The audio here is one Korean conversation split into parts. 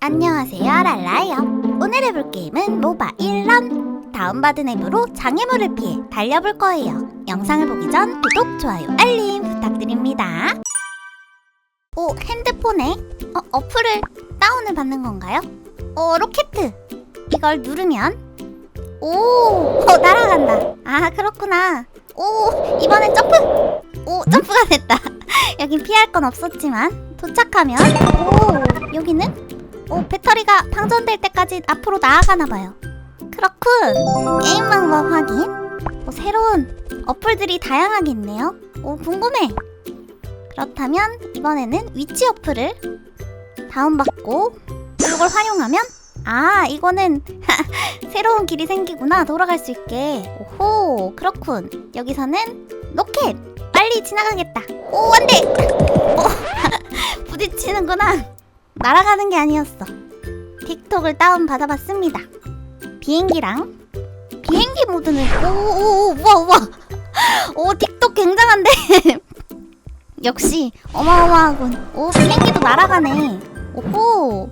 안녕하세요 랄라예요. 오늘 해볼 게임은 모바일 런. 다운받은 앱으로 장애물을 피해 달려볼 거예요. 영상을 보기 전 구독, 좋아요, 알림 부탁드립니다. 오 핸드폰에 어, 어플을 다운을 받는 건가요? 어 로켓. 이걸 누르면 오 어, 날아간다. 아 그렇구나. 오 이번엔 점프. 오 점프가 됐다. 여긴 피할 건 없었지만 도착하면 오 여기는 오, 배터리가 방전될 때까지 앞으로 나아가나봐요. 그렇군. 게임 방법 확인. 오, 새로운 어플들이 다양하게 있네요. 오, 궁금해. 그렇다면 이번에는 위치 어플을 다운받고 이걸 활용하면 아, 이거는 새로운 길이 생기구나. 돌아갈 수 있게. 오호, 그렇군. 여기서는 로켓. 빨리 지나가겠다. 오, 안 돼! 오, 부딪히는구나. 날아가는 게 아니었어. 틱톡을 다운 받아봤습니다. 비행기랑 비행기 모드는 오오오 우와 우와 오 틱톡 굉장한데 역시 어마어마하군. 오 비행기도 날아가네. 오호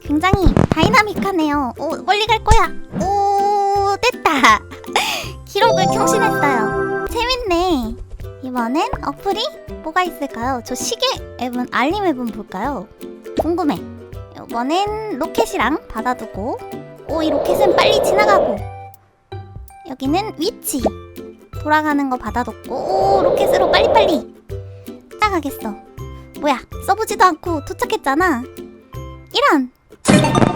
굉장히 다이나믹하네요. 오 멀리 갈 거야. 오 됐다. 기록을 경신했어요. 재밌네. 이번엔 어플이 뭐가 있을까요? 저 시계 앱은 알림 앱은 볼까요? 궁금해. 이번엔 로켓이랑 받아두고 오 이 로켓은 빨리 지나가고. 여기는 위치. 돌아가는 거 받아뒀고 오 로켓으로 빨리빨리 따가겠어. 뭐야 써보지도 않고 도착했잖아. 이런.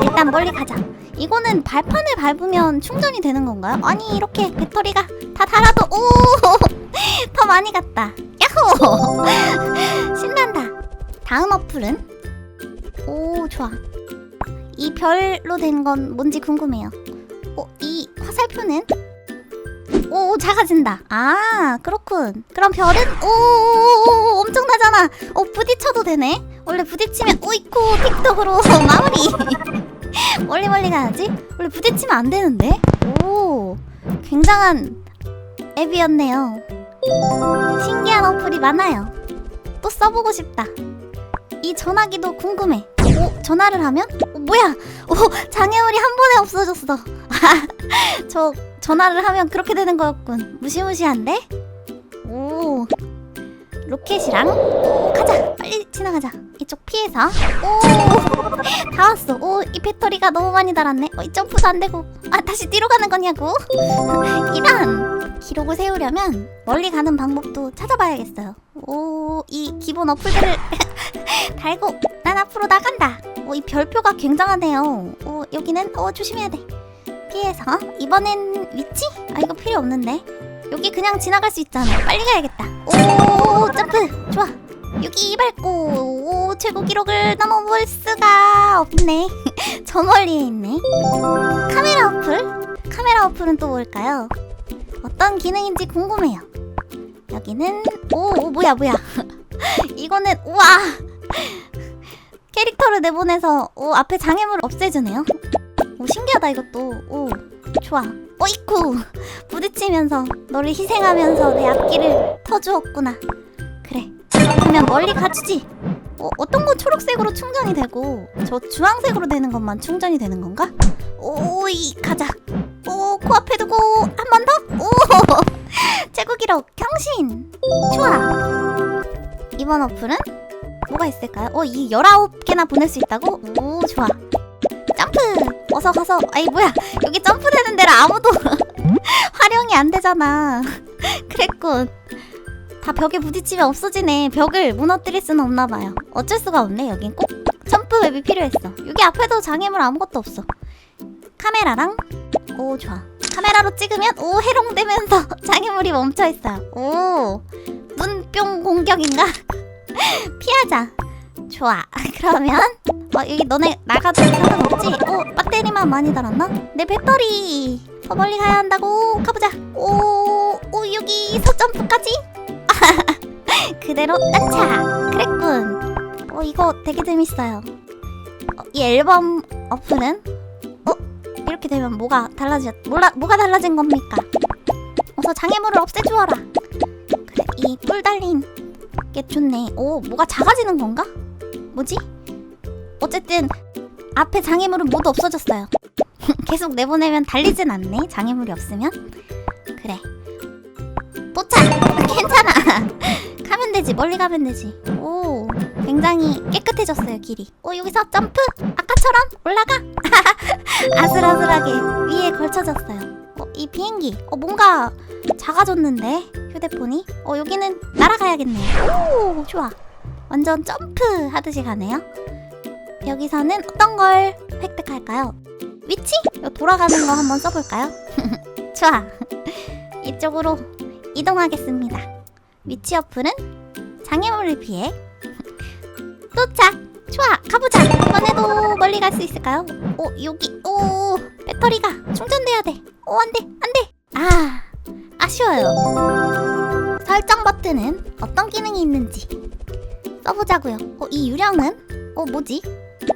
일단 멀리 가자. 이거는 발판을 밟으면 충전이 되는 건가요? 아니 이렇게 배터리가 다 달아도 오 더 많이 갔다. 야호! 신난다. 다음 어플은 오 좋아. 이 별로 된 건 뭔지 궁금해요. 어, 이 화살표는? 오 작아진다. 아 그렇군. 그럼 별은? 오 엄청나잖아. 어 부딪혀도 되네? 원래 부딪히면 오이쿠 틱톡으로 마무리. 멀리 멀리 가야지. 원래 부딪히면 안 되는데? 오 굉장한 앱이었네요. 신기한 어플이 많아요. 또 써보고 싶다. 이 전화기도 궁금해. 오, 전화를 하면? 어, 뭐야? 오, 장애물이 한 번에 없어졌어. 저 전화를 하면 그렇게 되는 거였군. 무시무시한데? 오, 로켓이랑 오, 가자. 빨리 지나가자. 이쪽 피해서. 오, 다 왔어. 오, 이 배터리가 너무 많이 달았네. 어, 이 점프도 안 되고. 아, 다시 뒤로 가는 거냐고? 이런 기록을 세우려면 멀리 가는 방법도 찾아봐야겠어요. 오, 이 기본 어플들을 달고 난 앞으로 나간다. 오, 이 별표가 굉장하네요. 오, 여기는 어 조심해야 돼. 피해서 이번엔 위치? 아 이거 필요 없는데. 여기 그냥 지나갈 수 있잖아. 빨리 가야겠다. 오, 점프. 여기 밟고 오, 최고 기록을 넘어볼 수가 없네. 저 멀리에 있네. 카메라 어플? 카메라 어플은 또 뭘까요? 어떤 기능인지 궁금해요. 여기는 오, 오 뭐야 뭐야. 이거는 우와 캐릭터를 내보내서 오 앞에 장애물을 없애주네요. 오 신기하다 이것도. 오 좋아. 어이쿠 부딪히면서 너를 희생하면서 내 앞길을 터주었구나. 그래. 그러면 멀리 가주지. 어, 어떤 건 초록색으로 충전이 되고 저 주황색으로 되는 것만 충전이 되는 건가? 오이 가자. 오 코앞에 두고 한 번 더. 오 최고 기록 경신. 좋아. 이번 어플은 뭐가 있을까요? 어, 이 19개나 보낼 수 있다고? 오, 좋아. 점프! 어서 가서, 아이, 뭐야. 여기 점프되는 데를 아무도 활용이 안 되잖아. 그랬군. 다 벽에 부딪히면 없어지네. 벽을 무너뜨릴 수는 없나 봐요. 어쩔 수가 없네. 여긴 꼭 점프 웹이 필요했어. 여기 앞에도 장애물 아무것도 없어. 카메라랑 오 좋아. 카메라로 찍으면 오 해롱되면서 장애물이 멈춰 있어요. 오 눈뿅 공격인가? 피하자. 좋아. 그러면 어 여기 너네 나가도 상관없지? 어 배터리만 많이 달았나? 내 배터리 더 멀리 가야 한다고 가보자. 오, 오 여기 서점프까지? 그대로 딴차. 그랬군. 어 이거 되게 재밌어요. 어, 이 앨범 어플은 어 이렇게 되면 뭐가 달라졌? 몰라 뭐가 달라진 겁니까? 어서 장애물을 없애주어라. 그래 이 뿔 달린 게 좋네. 오 뭐가 작아지는 건가? 뭐지? 어쨌든 앞에 장애물은 모두 없어졌어요. 계속 내보내면 달리진 않네. 장애물이 없으면. 그래. 괜찮아. 가면 되지. 멀리 가면 되지. 오, 굉장히 깨끗해졌어요, 길이. 오, 여기서 점프! 아까처럼 올라가! 아슬아슬하게 위에 걸쳐졌어요. 어, 이 비행기. 어, 뭔가 작아졌는데? 휴대폰이? 어, 여기는 날아가야겠네요. 오, 좋아. 완전 점프 하듯이 가네요. 여기서는 어떤 걸 획득할까요? 위치? 돌아가는 거 한번 써볼까요? 좋아. 이쪽으로 이동하겠습니다. 위치 어플은 장애물을 피해 도착. 좋아, 가보자. 이번에도 멀리 갈 수 있을까요? 오, 여기. 오, 배터리가 충전돼야 돼. 오, 안 돼, 안 돼. 아, 아쉬워요. 설정 버튼은 어떤 기능이 있는지 써보자고요. 어, 이 유령은? 어, 뭐지?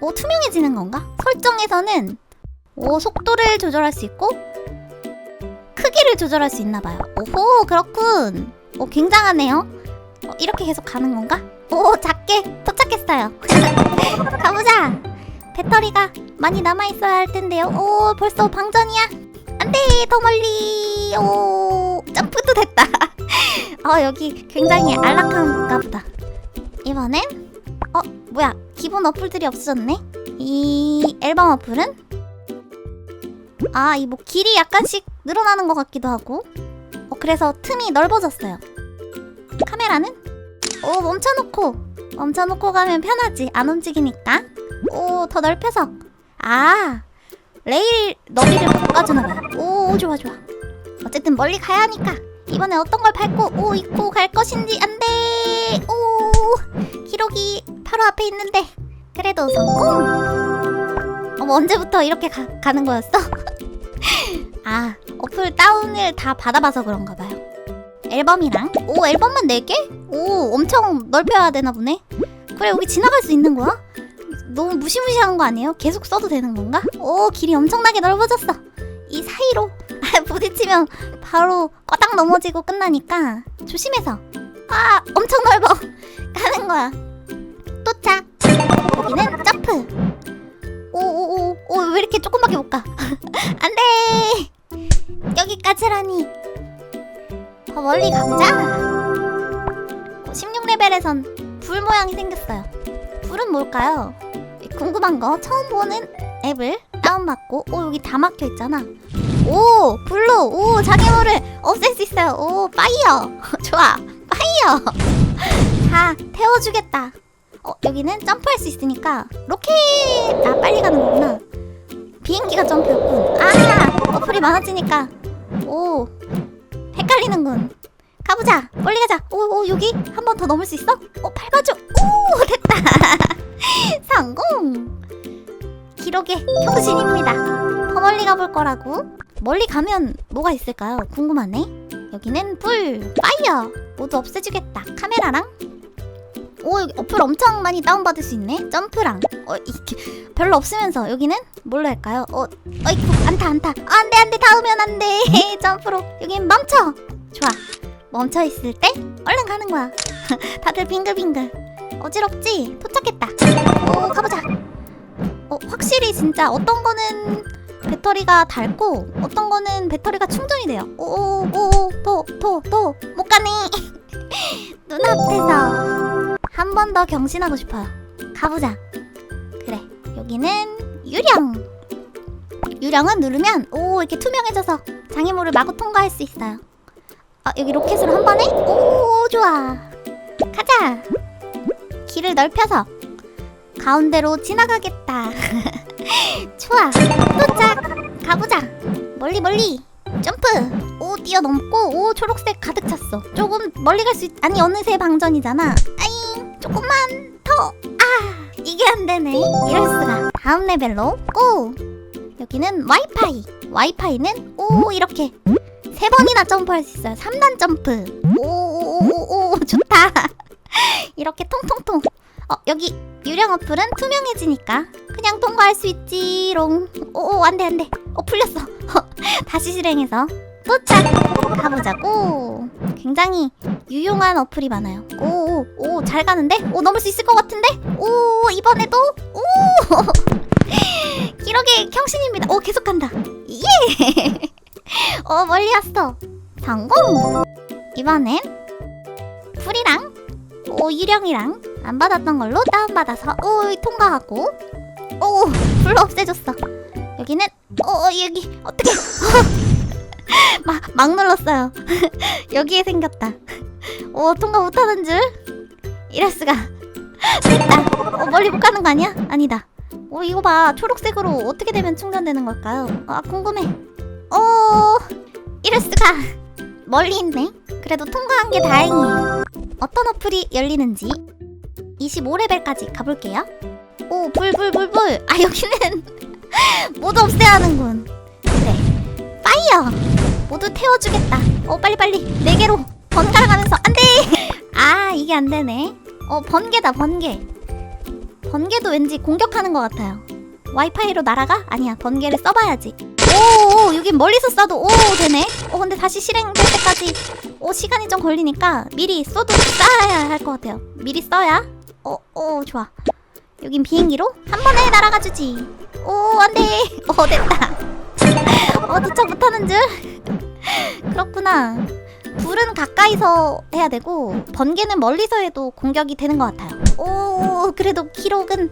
어, 투명해지는 건가? 설정에서는 오, 속도를 조절할 수 있고 크기를 조절할 수 있나 봐요. 오호, 그렇군. 오, 굉장하네요. 어, 이렇게 계속 가는 건가? 오, 작게 도착했어요. 가보자. 배터리가 많이 남아 있어야 할 텐데요. 오, 벌써 방전이야. 안 돼, 더 멀리. 오, 점프도 됐다. 어, 여기 굉장히 안락한가 보다. 이번엔 어, 뭐야? 기본 어플들이 없어졌네. 이 앨범 어플은 아, 이 뭐 길이 약간씩 늘어나는 것 같기도 하고. 어, 그래서 틈이 넓어졌어요. 카메라는 오, 멈춰놓고 멈춰놓고 가면 편하지. 안 움직이니까. 오, 더 넓혀서. 아, 레일 너비를 바꿔주나 봐요. 오, 좋아 좋아. 어쨌든 멀리 가야 하니까 이번에 어떤 걸 밟고 오 입고 갈 것인지 안 돼. 오, 기록이 바로 앞에 있는데 그래도 성공. 어머 언제부터 이렇게 가, 가는 거였어? 아 어플 다운을 다 받아봐서 그런가 봐요. 앨범이랑 오 앨범만 4개? 오 엄청 넓혀야 되나 보네. 그래 여기 지나갈 수 있는 거야? 너무 무시무시한 거 아니에요? 계속 써도 되는 건가? 오 길이 엄청나게 넓어졌어. 이 사이로 부딪히면 바로 꺼딱 넘어지고 끝나니까 조심해서. 아 엄청 넓어. 가는 거야. 도착. 여기는 점프. 오오오 오 왜 이렇게 조금밖에 못 가? 안돼. 여기까지라니. 더 멀리 가보자. 16레벨에선 불 모양이 생겼어요. 불은 뭘까요? 궁금한 거 처음 보는 앱을 다운받고 오 여기 다 막혀 있잖아. 오 불로 오 장애물을 없앨 수 있어요. 오 파이어 좋아 파이어 다 태워주겠다. 어 여기는 점프할 수 있으니까 로켓 아 빨리 가는 거구나. 비행기가 점프였군. 아 어플이 많아지니까 오 헷갈리는군. 가보자 멀리 가자. 오, 오 여기 한 번 더 넘을 수 있어? 오 밟아줘. 오 됐다. 성공. 기록의 경신입니다. 더 멀리 가볼 거라고. 멀리 가면 뭐가 있을까요? 궁금하네. 여기는 불, 파이어 모두 없애주겠다. 카메라랑 오 어플 엄청 많이 다운받을 수 있네. 점프랑 어 이게 별로 없으면서 여기는 뭘로 할까요? 어 어이쿠 안타 안타 아, 안돼 안돼 닿으면 안돼 점프로 여긴 멈춰 좋아 멈춰 있을 때 얼른 가는 거야. 다들 빙글빙글 어지럽지? 도착했다. 오 가보자. 어 확실히 진짜 어떤 거는 배터리가 닳고 어떤 거는 배터리가 충전이 돼요. 오오오도도도 못 가네. 눈앞에서 한 번 더 경신하고 싶어요. 가보자. 그래 여기는 유령. 유령은 누르면 오 이렇게 투명해져서 장애물을 마구 통과할 수 있어요. 아 여기 로켓으로 한 번에 오 좋아. 가자. 길을 넓혀서 가운데로 지나가겠다. 좋아. 도착. 가보자. 멀리 멀리. 점프. 오 뛰어넘고 오 초록색 가득 찼어. 조금 멀리 갈 수 있... 아니 어느새 방전이잖아. 아잉 조금만 더. 아 이게 안 되네. 이럴 수가. 다음 레벨로 고. 여기는 와이파이. 와이파이는 오 이렇게 세 번이나 점프할 수 있어요. 3단 점프. 오오오오 좋다. 이렇게 통통통. 어 여기 유령 어플은 투명해지니까 그냥 통과할 수 있지롱. 오 안돼 안돼. 어 풀렸어. 다시 실행해서 도착. 가보자고. 굉장히 유용한 어플이 많아요. 오, 오, 오, 잘 가는데? 오, 넘을 수 있을 것 같은데? 오, 이번에도? 오! 기록의 형신입니다. 오, 계속 간다. 예! 어, 멀리 왔어. 성공! 이번엔 풀이랑 오, 유령이랑 안 받았던 걸로 다운받아서 오, 통과하고 오, 불러 없애줬어. 여기는 어, 어 여기 어떻게 막, 막 눌렀어요. 여기에 생겼다. 오 통과 못하는 줄? 이럴 수가. 됐다. 어, 멀리 못 가는 거 아니야? 아니다. 어 이거 봐. 초록색으로 어떻게 되면 충전되는 걸까요? 아 궁금해. 어 이럴 수가. 멀리 있네. 그래도 통과한 게 다행이에요. 어떤 어플이 열리는지 25레벨까지 가볼게요. 오 불 불 불불. 아 여기는 모두 없애야 하는군. 그래. 파이어! 모두 태워주겠다. 어 빨리빨리. 네 개로 번갈아 가면서 안돼! 아 이게 안 되네. 어 번개다 번개. 번개도 왠지 공격하는 것 같아요. 와이파이로 날아가? 아니야 번개를 써봐야지. 오 여긴 멀리서 쏴도 오 되네. 어 근데 다시 실행될 때까지. 오 시간이 좀 걸리니까 미리 쏘도 쏴야 할 것 같아요. 미리 써야? 어어 좋아. 여긴 비행기로? 한 번에 날아가 주지. 오 안돼. 어 됐다. 어 도착 못하는 줄? 그렇구나 불은 가까이서 해야 되고 번개는 멀리서 해도 공격이 되는 것 같아요. 오 그래도 기록은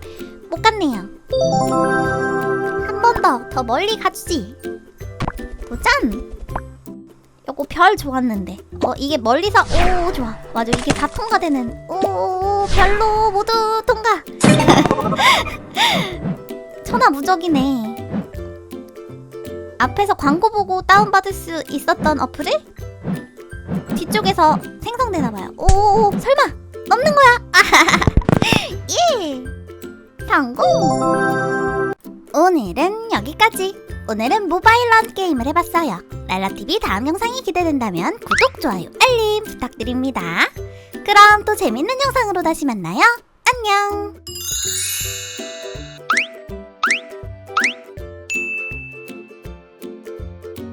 못 갔네요. 한 번 더 더 멀리 가주지. 도전! 요거 별 좋았는데. 어 이게 멀리서 오 좋아. 맞아 이게 다 통과되는. 오 별로 모두 통과. 천하무적이네. 앞에서 광고 보고 다운받을 수 있었던 어플을 뒤쪽에서 생성되나 봐요. 오 설마 넘는 거야? 예. 성공. 오늘은 여기까지. 오늘은 모바일 런 게임을 해봤어요. 랄라TV 다음 영상이 기대된다면 구독, 좋아요, 알림 부탁드립니다. 그럼 또 재밌는 영상으로 다시 만나요. 안녕